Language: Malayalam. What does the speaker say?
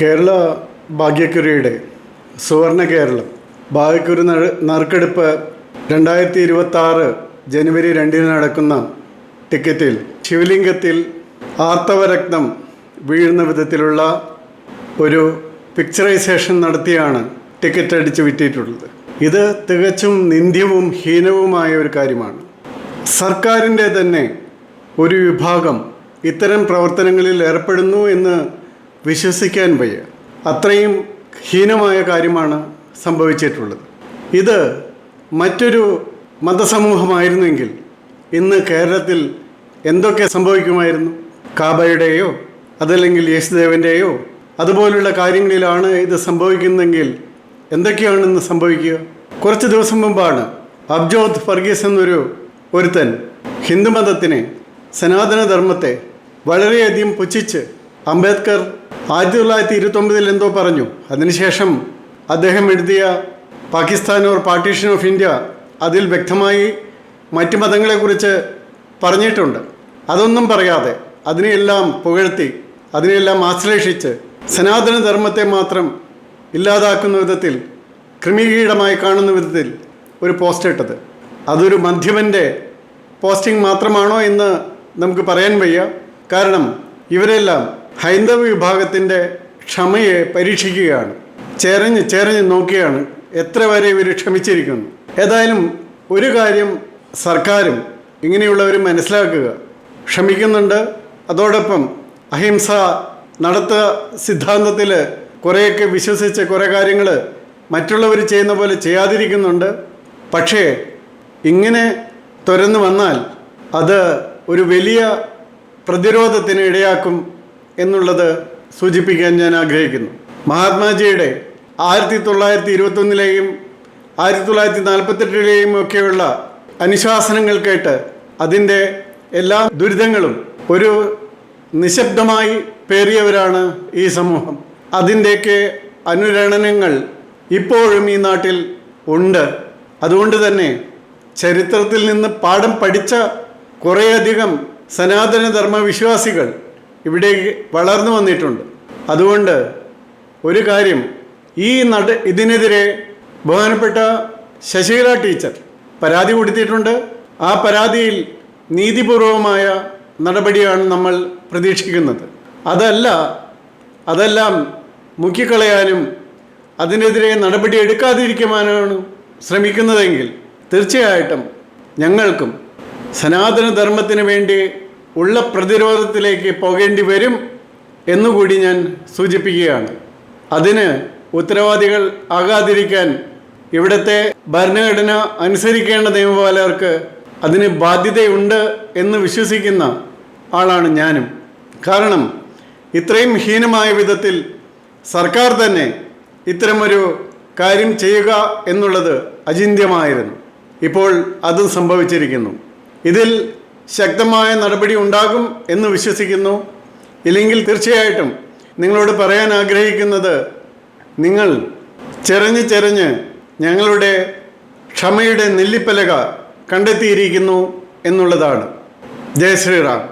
കേരള ഭാഗ്യക്കുറിയുടെ സുവർണ കേരളം. ഭാഗ്യക്കുറി നറ് നറുക്കെടുപ്പ് രണ്ടായിരത്തി ഇരുപത്തി ജനുവരി രണ്ടിന് നടക്കുന്ന ടിക്കറ്റിൽ ശിവലിംഗത്തിൽ ആർത്തവരക്തം വീഴുന്ന വിധത്തിലുള്ള ഒരു പിക്ചറൈസേഷൻ നടത്തിയാണ് ടിക്കറ്റ് അടിച്ച് വിറ്റിട്ടുള്ളത്. ഇത് തികച്ചും നിന്ദ്യവും ഹീനവുമായ ഒരു കാര്യമാണ്. സർക്കാരിന്റെ തന്നെ ഒരു വിഭാഗം ഇത്തരം പ്രവർത്തനങ്ങളിൽ ഏർപ്പെടുന്നു എന്ന് വിശ്വസിക്കാൻ വയ്യ. അത്രയും ഹീനമായ കാര്യമാണ് സംഭവിച്ചിട്ടുള്ളത്. ഇത് മറ്റൊരു മതസമൂഹമായിരുന്നെങ്കിൽ ഇന്ന് കേരളത്തിൽ എന്തൊക്കെ സംഭവിക്കുമായിരുന്നു? കാബയുടെയോ അതല്ലെങ്കിൽ യേശുദേവന്റെയോ അതുപോലുള്ള കാര്യങ്ങളിലാണ് ഇത് സംഭവിക്കുന്നതെങ്കിൽ എന്തൊക്കെയാണ് ഇന്ന് സംഭവിക്കുക? കുറച്ച് ദിവസം മുമ്പാണ് അബ്ജോത് ഫർഗീസ് എന്നൊരു ഒരുത്തൻ ഹിന്ദുമതത്തിനെ സനാതനധർമ്മത്തെ വളരെയധികം പുച്ഛിച്ച് അംബേദ്കർ ആയിരത്തി തൊള്ളായിരത്തി ഇരുപത്തൊമ്പതിൽ എന്തോ പറഞ്ഞു. അതിനുശേഷം അദ്ദേഹം എഴുതിയ Pakistan or partition of India അതിൽ വ്യക്തമായി മറ്റ് മതങ്ങളെക്കുറിച്ച് പറഞ്ഞിട്ടുണ്ട്. അതൊന്നും പറയാതെ അതിനെയെല്ലാം പുകഴ്ത്തി അതിനെയെല്ലാം ആശ്ലേഷിച്ച് സനാതനധർമ്മത്തെ മാത്രം ഇല്ലാതാക്കുന്ന വിധത്തിൽ ക്രിമികീടമായി കാണുന്ന വിധത്തിൽ ഒരു പോസ്റ്റ് ഇട്ടത്. അതൊരു മധ്യമന്റെ പോസ്റ്റിംഗ് മാത്രമാണോ എന്ന് നമുക്ക് പറയാൻ വയ്യ. കാരണം ഇവരെല്ലാം ഹൈന്ദവ വിഭാഗത്തിന്റെ ക്ഷമയെ പരീക്ഷിക്കുകയാണ്. ചേരഞ്ഞ് ചേരഞ്ഞ് നോക്കുകയാണ് എത്ര വരെ ഇവർ ക്ഷമിച്ചിരിക്കുന്നു. ഏതായാലും ഒരു കാര്യം സർക്കാരും ഇങ്ങനെയുള്ളവർ മനസ്സിലാക്കുക. ക്ഷമിക്കുന്നുണ്ട്. അതോടൊപ്പം അഹിംസ നടത്ത സിദ്ധാന്തത്തിൽ കുറേയൊക്കെ വിശ്വസിച്ച് കുറേ കാര്യങ്ങൾ മറ്റുള്ളവർ ചെയ്യുന്ന പോലെ ചെയ്യാതിരിക്കുന്നുണ്ട്. പക്ഷേ ഇങ്ങനെ തുരന്നു വന്നാൽ അത് ഒരു വലിയ പ്രതിരോധത്തിന് ഇടയാക്കും എന്നുള്ളത് സൂചിപ്പിക്കാൻ ഞാൻ ആഗ്രഹിക്കുന്നു. മഹാത്മാജിയുടെ ആയിരത്തി തൊള്ളായിരത്തി ഇരുപത്തൊന്നിലെയും ആയിരത്തി തൊള്ളായിരത്തി നാൽപ്പത്തെട്ടിലെയും ഒക്കെയുള്ള അനുശാസനങ്ങൾ കേട്ട് അതിന്റെ എല്ലാ ദുരിതങ്ങളും ഒരു നിശബ്ദമായി പേറിയവരാണ് ഈ സമൂഹം. അതിന്റെയൊക്കെ അനുരണനങ്ങൾ ഇപ്പോഴും ഈ നാട്ടിൽ ഉണ്ട്. അതുകൊണ്ട് തന്നെ ചരിത്രത്തിൽ നിന്ന് പാഠം പഠിച്ച കുറേയധികം സനാതനധർമ്മ വിശ്വാസികൾ ഇവിടെ വളർന്നു വന്നിട്ടുണ്ട്. അതുകൊണ്ട് ഒരു കാര്യം ഈ നട ഇതിനെതിരെ ബഹുമാനപ്പെട്ട ശശികല ടീച്ചർ പരാതി കൊടുത്തിട്ടുണ്ട്. ആ പരാതിയിൽ നീതിപൂർവമായ നടപടിയാണ് നമ്മൾ പ്രതീക്ഷിക്കുന്നത്. അതല്ല അതെല്ലാം മുക്കിക്കളയാനും അതിനെതിരെ നടപടി എടുക്കാതിരിക്കുവാനാണ് ശ്രമിക്കുന്നതെങ്കിൽ തീർച്ചയായിട്ടും ഞങ്ങൾക്കും സനാതനധർമ്മത്തിന് വേണ്ടി ഉള്ള പ്രതിരോധത്തിലേക്ക് പോകേണ്ടി വരും എന്നുകൂടി ഞാൻ സൂചിപ്പിക്കുകയാണ്. അതിന് ഉത്തരവാദികൾ ആകാതിരിക്കാൻ ഇവിടുത്തെ ഭരണഘടന അനുസരിക്കേണ്ട നിയമപാലകർക്ക് അതിന് ബാധ്യതയുണ്ട് എന്ന് വിശ്വസിക്കുന്ന ആളാണ് ഞാനും. കാരണം ഇത്രയും ഹീനമായ വിധത്തിൽ സർക്കാർ തന്നെ ഇത്തരമൊരു കാര്യം ചെയ്യുക എന്നുള്ളത് അചിന്യമായിരുന്നു ഇപ്പോൾ അതും സംഭവിച്ചിരിക്കുന്നു. ഇതിൽ ശക്തമായ നടപടി ഉണ്ടാകും എന്ന് വിശ്വസിക്കുന്നു. ഇല്ലെങ്കിൽ തീർച്ചയായിട്ടും നിങ്ങളോട് പറയാൻ ആഗ്രഹിക്കുന്നത് നിങ്ങൾ ചെറഞ്ഞ് ചെറഞ്ഞ് ഞങ്ങളുടെ ക്ഷമയുടെ നെല്ലിപ്പലക കണ്ടെത്തിയിരിക്കുന്നു എന്നുള്ളതാണ്. ജയ ശ്രീറാം.